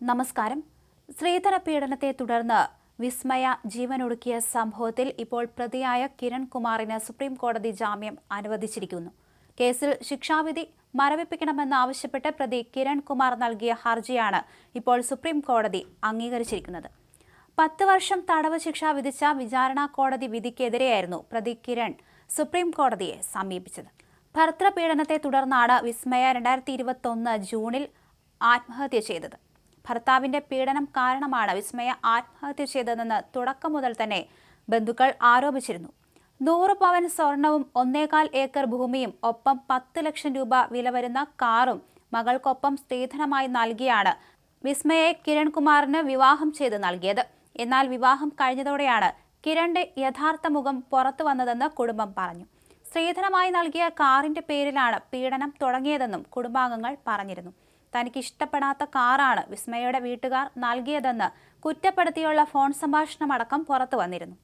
നമസ്കാരം. സ്ത്രീധന പീഡനത്തെ തുടർന്ന് വിസ്മയ ജീവനൊടുക്കിയ സംഭവത്തിൽ ഇപ്പോൾ പ്രതിയായ കിരൺ കുമാറിന് സുപ്രീം കോടതി ജാമ്യം അനുവദിച്ചിരിക്കുന്നു. കേസിൽ ശിക്ഷാവിധി മരവിപ്പിക്കണമെന്നാവശ്യപ്പെട്ട് പ്രതി കിരൺ കുമാർ നൽകിയ ഹർജിയാണ് ഇപ്പോൾ സുപ്രീം കോടതി അംഗീകരിച്ചിരിക്കുന്നത്. പത്ത് വർഷം തടവ് ശിക്ഷ വിധിച്ച വിചാരണ കോടതി വിധിക്കെതിരെയായിരുന്നു പ്രതി കിരൺ സുപ്രീം കോടതിയെ സമീപിച്ചത്. ഭർത്തൃപീഡനത്തെ തുടർന്നാണ് വിസ്മയ രണ്ടായിരത്തി ഇരുപത്തൊന്ന് ജൂണിൽ ആത്മഹത്യ ചെയ്തത്. ഭർത്താവിന്റെ പീഡനം കാരണമാണ് വിസ്മയ ആത്മഹത്യ ചെയ്തതെന്ന് തുടക്കം മുതൽ തന്നെ ബന്ധുക്കൾ ആരോപിച്ചിരുന്നു. നൂറ് പവൻ സ്വർണവും ഒന്നേകാൽ ഏക്കർ ഭൂമിയും ഒപ്പം പത്ത് ലക്ഷം രൂപ വില വരുന്ന കാറും മകൾക്കൊപ്പം സ്ത്രീധനമായി നൽകിയാണ് വിസ്മയെ കിരൺകുമാറിന് വിവാഹം ചെയ്ത് നൽകിയത്. എന്നാൽ വിവാഹം കഴിഞ്ഞതോടെയാണ് കിരണിന്റെ യഥാർത്ഥ മുഖം പുറത്തു വന്നതെന്ന് കുടുംബം പറഞ്ഞു. സ്ത്രീധനമായി നൽകിയ കാറിന്റെ പേരിലാണ് പീഡനം തുടങ്ങിയതെന്നും കുടുംബാംഗങ്ങൾ പറഞ്ഞിരുന്നു. തനിക്ക് ഇഷ്ടപ്പെടാത്ത കാറാണ് വിസ്മയയുടെ വീട്ടുകാർ നൽകിയതെന്ന് കുറ്റപ്പെടുത്തിയുള്ള ഫോൺ സംഭാഷണമടക്കം പുറത്തു വന്നിരുന്നു.